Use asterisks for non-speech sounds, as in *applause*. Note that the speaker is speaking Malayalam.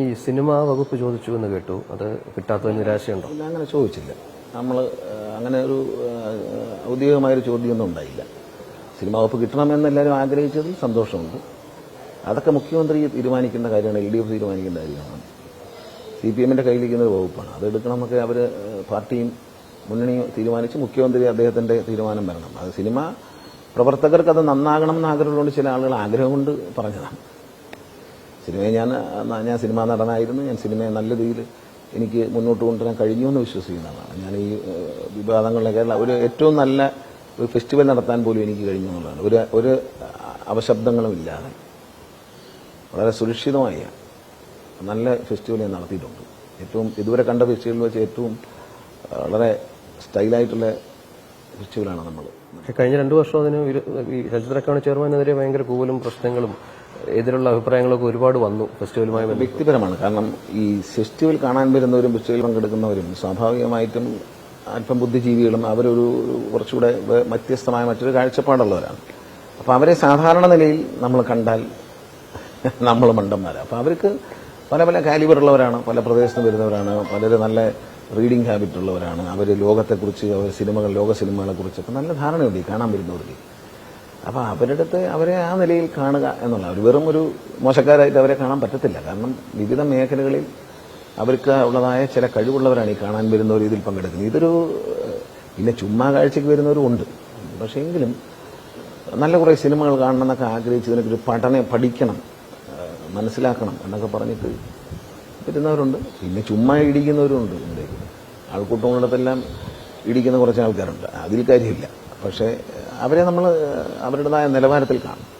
ഈ സിനിമാ വകുപ്പ് ചോദിച്ചു എന്ന് കേട്ടു. അത് കിട്ടാത്ത നിരാശയുണ്ടോ? ഇല്ല അങ്ങനെ ചോദിച്ചില്ല. നമ്മൾ അങ്ങനെ ഒരു ഔദ്യോഗികമായൊരു ചോദ്യമൊന്നും ഉണ്ടായില്ല. സിനിമാ വകുപ്പ് കിട്ടണമെന്ന് എല്ലാവരും ആഗ്രഹിച്ചതിൽ സന്തോഷമുണ്ട്. അതൊക്കെ മുഖ്യമന്ത്രി തീരുമാനിക്കേണ്ട കാര്യമാണ് എൽ ഡി എഫ് തീരുമാനിക്കേണ്ട കാര്യമാണ്. സി പി എമ്മിന്റെ കയ്യിലിരിക്കുന്ന ഒരു വകുപ്പാണ്. അത് എടുക്കണമെന്നൊക്കെ അവർ പാർട്ടിയും മുന്നണിയും തീരുമാനിച്ച് മുഖ്യമന്ത്രി അദ്ദേഹത്തിന്റെ തീരുമാനം വരണം. അത് സിനിമ പ്രവർത്തകർക്ക് അത് നന്നാകണം എന്ന് ആഗ്രഹമുള്ളതുകൊണ്ട് ചില ആളുകൾ ആഗ്രഹം കൊണ്ട് പറഞ്ഞതാണ്. സിനിമയെ ഞാൻ ഞാൻ സിനിമാ നടനായിരുന്നു. ഞാൻ സിനിമയെ നല്ല രീതിയിൽ എനിക്ക് മുന്നോട്ട് കൊണ്ടുവരാൻ കഴിഞ്ഞു എന്ന് വിശ്വസിക്കുന്ന ആളാണ്. ഞാൻ ഈ വിവാദങ്ങളിലെ വിവാദങ്ങളിലൊക്കെ ഒരു ഏറ്റവും നല്ല ഒരു ഫെസ്റ്റിവൽ നടത്താൻ പോലും എനിക്ക് കഴിഞ്ഞു എന്നുള്ളതാണ്. ഒരു ഒരു അവശബ്ദങ്ങളും ഇല്ലാതെ വളരെ സുരക്ഷിതമായ നല്ല ഫെസ്റ്റിവൽ ഞാൻ നടത്തിയിട്ടുണ്ട്. ഏറ്റവും ഇതുവരെ കണ്ട ഫെസ്റ്റിവലിൽ വെച്ച് ഏറ്റവും വളരെ സ്റ്റൈലായിട്ടുള്ള ഫെസ്റ്റിവലാണ് നമ്മൾ കഴിഞ്ഞ രണ്ടു വർഷം അതിന് ചലച്ചിത്ര അക്കാദമി ചെയർമാനെതിരെ ഭയങ്കര കൂവലും പ്രശ്നങ്ങളും എതിരുള്ള അഭിപ്രായങ്ങളൊക്കെ ഒരുപാട് വന്നു ഫെസ്റ്റിവലുമായി വ്യക്തിപരമാണ്. കാരണം ഈ ഫെസ്റ്റിവൽ കാണാൻ വരുന്നവരും ഫെസ്റ്റിവൽ പങ്കെടുക്കുന്നവരും സ്വാഭാവികമായിട്ടും അല്പം ബുദ്ധിജീവികളും അവരൊരു കുറച്ചുകൂടെ വ്യത്യസ്തമായ മറ്റൊരു കാഴ്ചപ്പാടുള്ളവരാണ്. അപ്പോൾ അവരെ സാധാരണ നിലയിൽ നമ്മൾ കണ്ടാൽ *laughs* നമ്മൾ മണ്ടന്മാരാണ് അപ്പോൾ അവർക്ക് പല പല കാലിബറുള്ളവരാണ് പല പ്രദേശത്ത് വരുന്നവരാണ് പലരും നല്ല റീഡിംഗ് ഹാബിറ്റ് ഉള്ളവരാണ്. അവർ ലോകത്തെക്കുറിച്ച് അവർ സിനിമകൾ ലോക സിനിമകളെ കുറിച്ചൊക്കെ നല്ല ധാരണയുണ്ട് ഈ കാണാൻ വരുന്നവർക്ക് അപ്പോൾ അവരുടെ അടുത്ത് അവരെ ആ നിലയിൽ കാണുക എന്നുള്ള അവർ വെറും ഒരു മോശക്കാരായിട്ട് അവരെ കാണാൻ പറ്റത്തില്ല. കാരണം വിവിധ മേഖലകളിൽ അവർക്ക് ഉള്ളതായ ചില കഴിവുള്ളവരാണ് ഈ കാണാൻ വരുന്നവർ ഇതിൽ പങ്കെടുക്കുന്നത്. ഇതൊരു പിന്നെ ചുമ്മാ കാഴ്ചയ്ക്ക് വരുന്നവരും ഉണ്ട്. പക്ഷേ എങ്കിലും നല്ല കുറേ സിനിമകൾ കാണണം എന്നൊക്കെ ആഗ്രഹിച്ച് ഒരു പഠനം പഠിക്കണം. മനസ്സിലാക്കണം എന്നൊക്കെ പറഞ്ഞിട്ട് വരുന്നവരുണ്ട് പിന്നെ ചുമ്മാ ഇടിക്കുന്നവരുണ്ട് ഇതിലേക്ക് ആൾക്കൂട്ടമുള്ളിടത്തെല്ലാം ഇടിക്കുന്ന കുറച്ച് ആൾക്കാരുണ്ട്. അതിൽ കാര്യമില്ല. പക്ഷേ അവരെ നമ്മൾ അവരുടേതായ നിലവാരത്തിൽ കാണും.